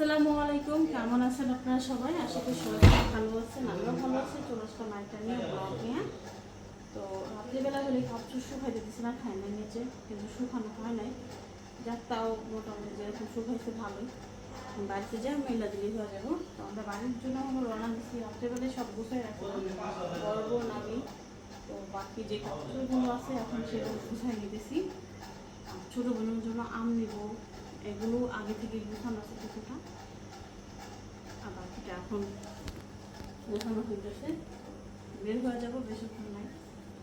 আসসালামু আলাইকুম। কেমন আছেন আপনারা সবাই? আশা করি সবাই ভালো আছেন আমরাও ভালো আছি। চলে আসলাম নিয়ে ব্লগ নিয়ে। তো রাত্রিবেলা হলে কাপড় শুকাইতে দিচ্ছি না খাই না নিচে, কিন্তু শুকানো হয় নাই। যাক, তাও মোটামুটি যেরকম শুকাইছে ভালোই। বাড়িতে যাই মেলা দিলে হয়ে যাব। তো আমরা বাড়ির জন্য আমরা রওনা দিচ্ছি রাত্রেবেলায় সব গুছাই রাখলাম। বড় বোন তো বাকি যে কাপড়গুলো আছে, এখন সেগুলো গুছাই নিতেছি। ছোটো বোনের জন্য আম নিব। এগুলো আগে থেকে গুছানো আছে কিছুটা আর বাকিটা এখন গোছানো হইতেছে। বের হয়ে যাব বেশিক্ষণ নাই।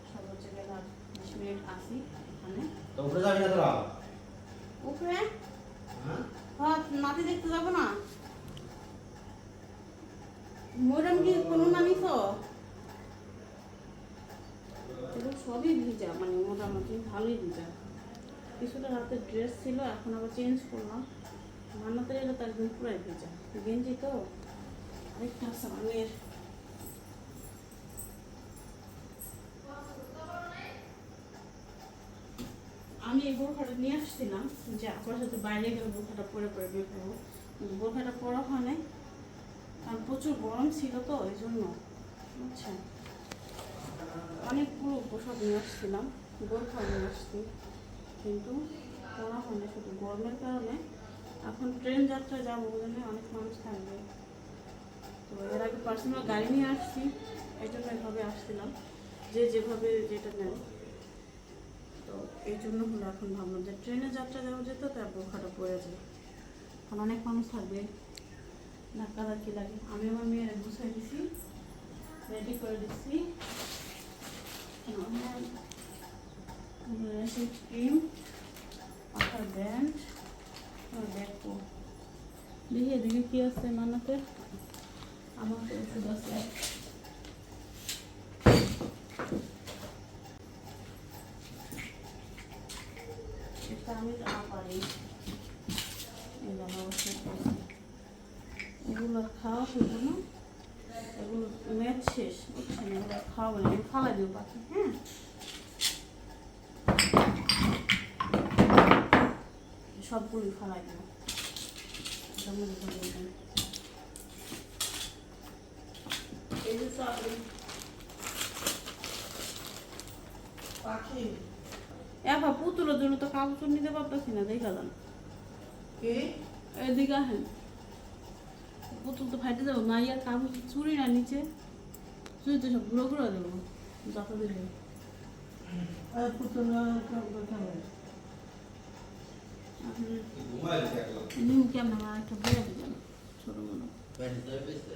সর্বোচ্চ গেলে আর বিশ মিনিট আসি এখানে। উপরে যাবি না তোরা উপরে? হ্যাঁ? হ্যাঁ নাতি দেখতে যাব না। মরম কি কোনো নামিস সবই ভিজা মানে মোটামুটি ভালোই ভিজা। কিছুটা রাতে ড্রেস ছিল, এখন আবার চেঞ্জ করলাম। মান্নাতে এলে তো একদম পুরাই ভিজা। গেঞ্জি তো আরেকটা আছে আমি এই বোরখাটা নিয়ে আসছিলাম, যে আপনার সাথে বাইরে গেলে বোরখাটা পরে পরে বের করব। বোরখাটা পরা হয় নাই, কারণ প্রচুর গরম ছিল তো, এই জন্য, বুঝছেন? অনেকগুলো পোশাক নিয়ে আসছিলাম, বোরখা নিয়ে আসছি। কিন্তু পরা হয় শুধু গরমের কারণে। এখন ট্রেন যাত্রা যাব ওখানে অনেক মানুষ থাকবে। তো এর আগে পার্সোনাল গাড়ি নিয়ে আসছি, এই জন্য এভাবে আসছিলাম। যে যেভাবে যেটা নেয়। তো এই জন্য হলো এখন ভাবলাম যে ট্রেনে যাত্রা যাওয়া যেত তার বোরখাটা পড়ে যায় কারণ অনেক মানুষ থাকবে। ধাক্কা ধাক্কি লাগে? আমি আমার মেয়ের গুছাই দিছি রেডি করে দিচ্ছি ক্রিম মাথার ব্যান্ড দেখো দেখি এদিকে কি আছে মানাতে আমার তো ওষুধ আছে এটা আমি জামা পারি এই জামা ওষুধ এগুলো খাওয়া হইব না এগুলো ম্যাচ শেষ বুঝছেন এগুলো খাওয়া বলে ফালাই পাখি হ্যাঁ সবগুলোই ফালাই দেবো। এবার পুতুলের জন্য তো কাপড় নিতে পারতেছি না কি? এদিকে আসেন। পুতুল তো ফাইটে যাব না ইয়ার কাপড় চুরি না নিচে। চুরি তো সব গুঁড়ো গুঁড়ো দেবো যত দিলে পুতুল কেমন আমার একটা বেড়া দিলাম ছোটো মতো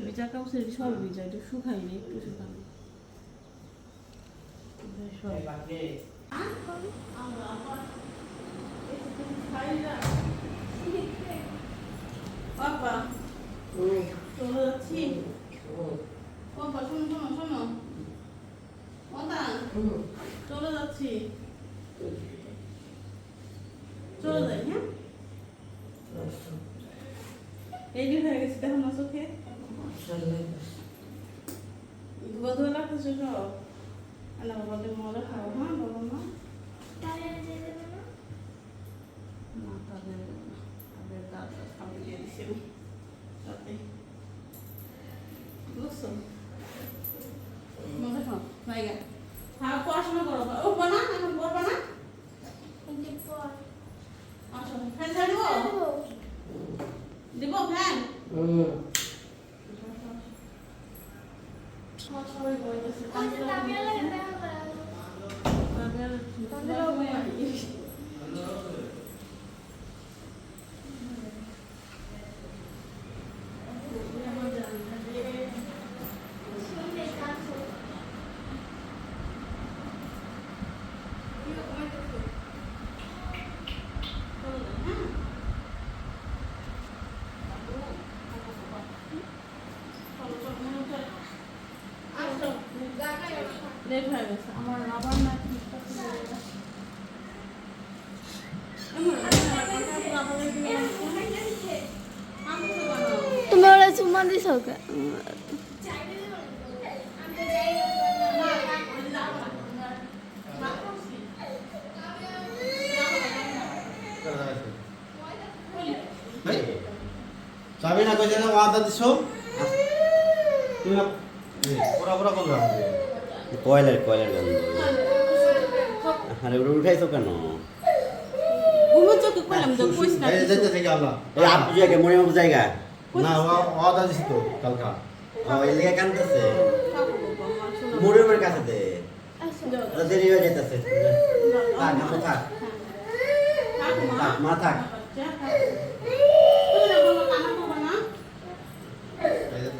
ভিজা কাপড় সব একটু শুকাইনি একটু শুকানো awesome. কইছে না ওয়াদা দিছো তুমি পুরা পুরা কয়লার কয়লার গন্ধ আরে ওটা উঠাইছো কেন ঘুমো চোখে কইলাম তো কইস না এই যেতে থেকে আল্লাহ এই আপু জায়গা মনে মতো জায়গা না ওয়াদা দিছি তো কালকা ও লেগে কাছে দে যাও, দেরি হয়ে যেতেছে থাক থাক থাক মা। থাক মা থাক যা, থাক। তুমি না বাবা, কান্না করবে না? এই যে তাই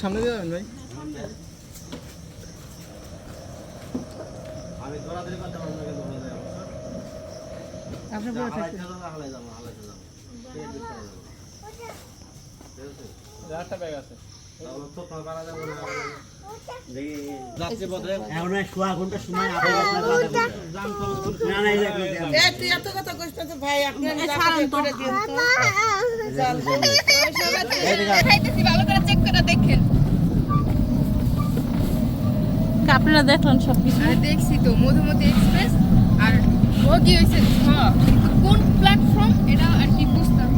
সামনে দিয়ে যাবেন ভাই। আপনি করে যাব। ঠিক আছে? তাহলে তো পারা যাবে না। আপনি আপনার দেখলেন সব কিছু দেখছি তো, মধুমতি এক্সপ্রেস আর হয়েছে কোন প্ল্যাটফর্ম এটা আর কি বুঝতাম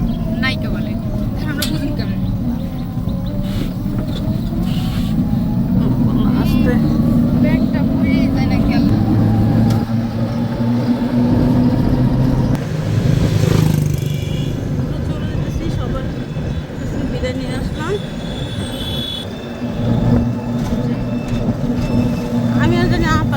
নাইকা বলে এখন আমরা বুঝুন কেমন আসতে ব্যাগটা পড়ে যায় না খেয়াল চলে যেতেছি সবার কাছে বিদায় নিয়ে আসলাম আমি আর জানি আপা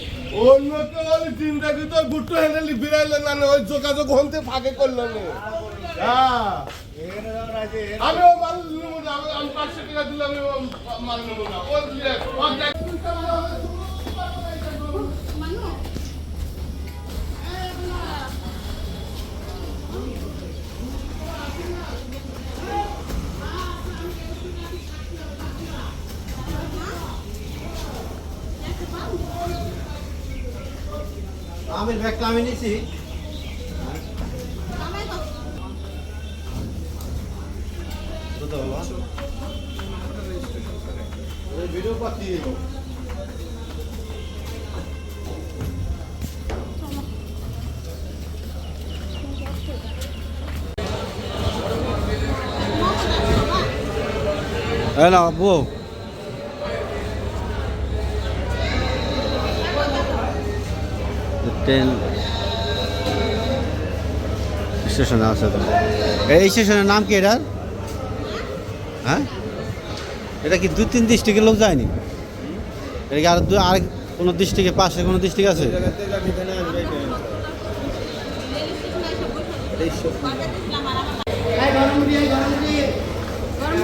অন্য কেউ চিন্তা কিন্তু গুট্টু হেনেলি বিড়াইলে না ওই যোগাযোগ হতে ফাঁকে করল না। হ্যাঁ। আমি ও মাল নেব না আমি- আমি পাঁচশো টাকা দিলাম আমি মাল নেব না ও আমি ব্যাগটা আমি নিছি। ভিডিও পাচ্ছি না আব্বু ট্রেন স্টেশনে আছে তো। এই স্টেশনের নাম কি এটার? হ্যাঁ? এটা কি দু তিন ডিস্ট্রিক্টের লোক যায়নি? এটা কি আর দু আর কোনো ডিস্ট্রিক্টে পাশে কোনো ডিস্ট্রিক্ট আছে? গরম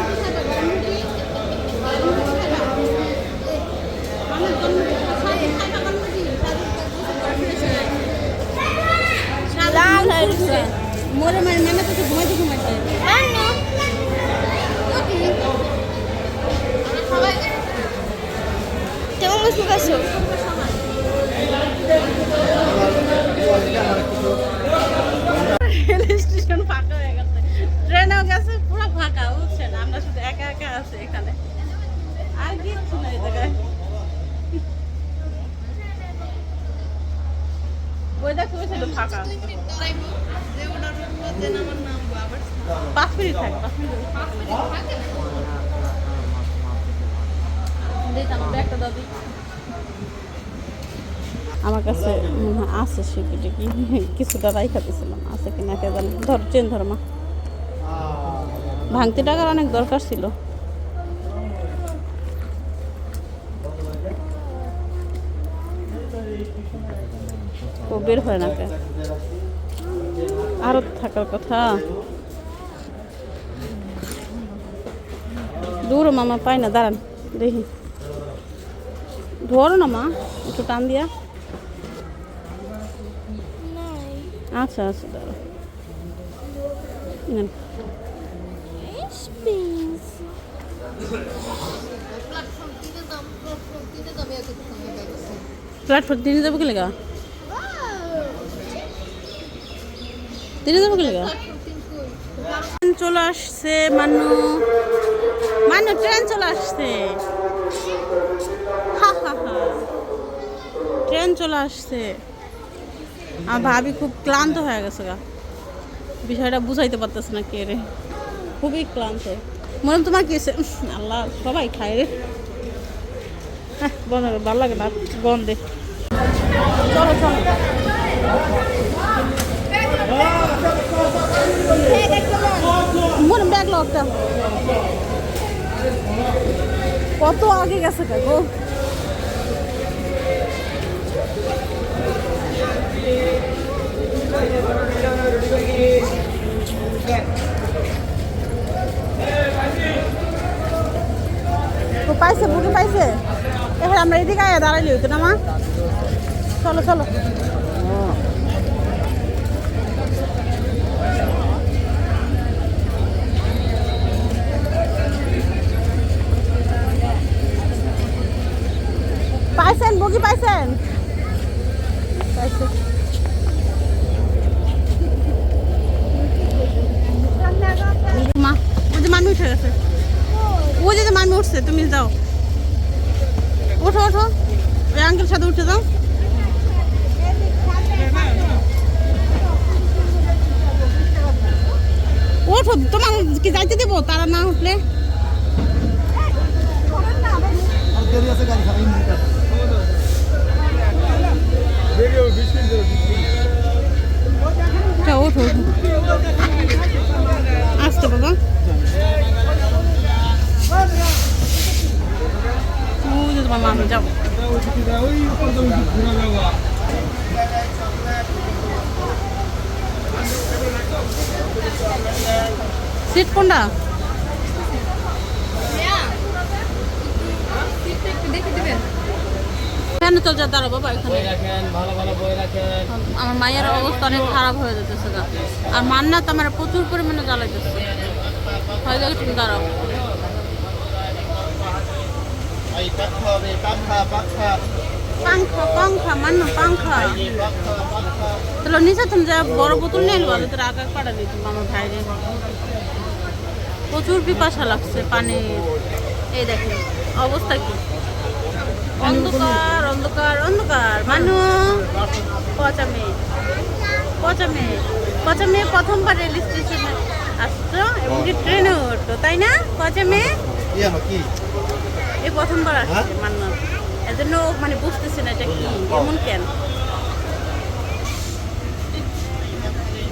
মোরে মানে নানা তো ঘুমাইতে ঘুমাইতে কেমন বুঝতে স্টেশন ফাঁকা হয়ে গেছে ট্রেনেও গেছে পুরো ফাঁকা বুঝছেন আমরা শুধু একা একা আছি এখানে আর কিছু নাই জায়গায় আমার কাছে আছে সিকিউরিটি কি? কিছুটা রাইখা দিয়েছিলাম আছে কিনা কে জানি। ধর, চেন ধর মা। ভাঙতি টাকার অনেক দরকার ছিল। বের হয় না কে? আরও থাকার কথা। দূর মামা, পাই না, দাঁড়ান, দেখি। ধরো না মা, একটু টান দিয়া। আচ্ছা আচ্ছা দাঁড়া। প্ল্যাটফর্ম তিনে যাব কি লেগা? ট্রেন চলে আসছে ট্রেন চলে আসছে। হা হা হা। ট্রেন চলে আসছে। ভাবি খুব ক্লান্ত হয়ে গেছে গা। বিষয়টা বুঝাইতে পারতেছে না কে রে। খুবই ক্লান্ত। মনে তোমার কি? আল্লাহ, সবাই খায় রে। হ্যাঁ বন্ধ, ভালো লাগে না। গন্ধে চলো চলো মনে ব্যাগ লকটা। কত আগে গেছে গো। পাইছে, বুকে পাইছে? এবার আমরা এদিকে আয়া দাঁড়াইলি হইতো না মা। চলো চলো। পাইছেন? বগি পাইছেন? পাইছে। মা ওই যে মামি উঠে গেছে। ওই যে মামি উঠছে তুমি যাও। ওঠো ওঠো। ওই আঙ্কেল সাথে উঠে যাও। ওঠো তোমার কি যাইতে দেবো? তারা না উঠলে? আচ্ছা, ওঠো আসতে বাবা। তোমার মামি যাও। সিট কোনটা? দেখে দিবেন? কেন চল যা দাঁড়া বাবা এখানে। আমার মায়ের অবস্থা অনেক খারাপ হয়ে যেতেছে গা। আর মান্নাত আমার প্রচুর পরিমাণে জ্বালাইতেছে। হয়তো একটু দাঁড়াও। পাংখা পাংখা মান্ন পাংখা তাহলে নিচে তুমি যা বড় বোতল নিয়ে এলো তোর আগে দিত আমার ভাইরে। প্রচুর পিপাসা লাগছে পানি এই দেখেন অবস্থা কি? অন্ধকার অন্ধকার অন্ধকার। মানু পচা মেয়ে পচা মেয়ে পচা মেয়ে প্রথমবার রেল স্টেশনে আসছো এবং কি ট্রেনে উঠতো তাই না? পচা মেয়ে এই প্রথমবার আসছে মান্না এজন্য মানে বুঝতেছে না এটা কি এমন কেন?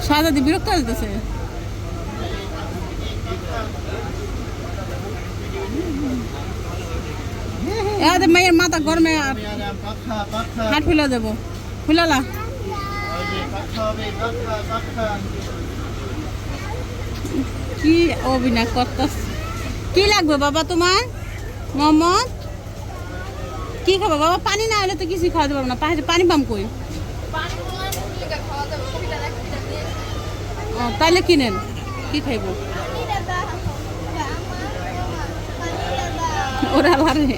সাদাদি বিরক্ত হইতেছে এদের মেয়ের মাথা গরমে আর হাট ফেলে দেবো। ফুলালা। কি অভিনয় করতাস? কি লাগবে বাবা তোমার? মোহাম্মদ কি খাব? বাবা পানি না হলে তো কিছুই খাওয়াতে পারব না। পানি পানি পাম কই? ও তাইলে কিনেন। কি খাইবো? ওরা আলারে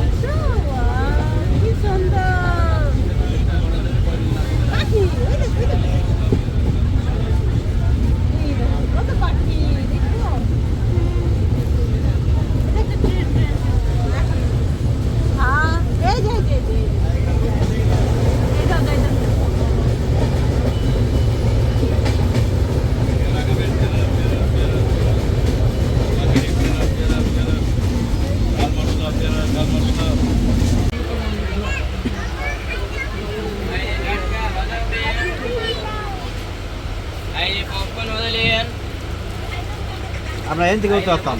আমরা এখান থেকে উঠতাম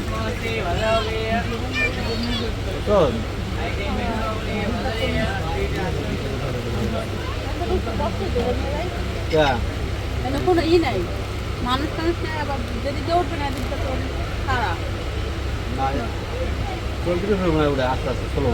তো মানে কোনো ই নাই মানুষ টানুষ নেই আবার যদি দৌড়বে না এদিকটা তো খারাপ চলতে মনে হয় আস্তে আস্তে স্লো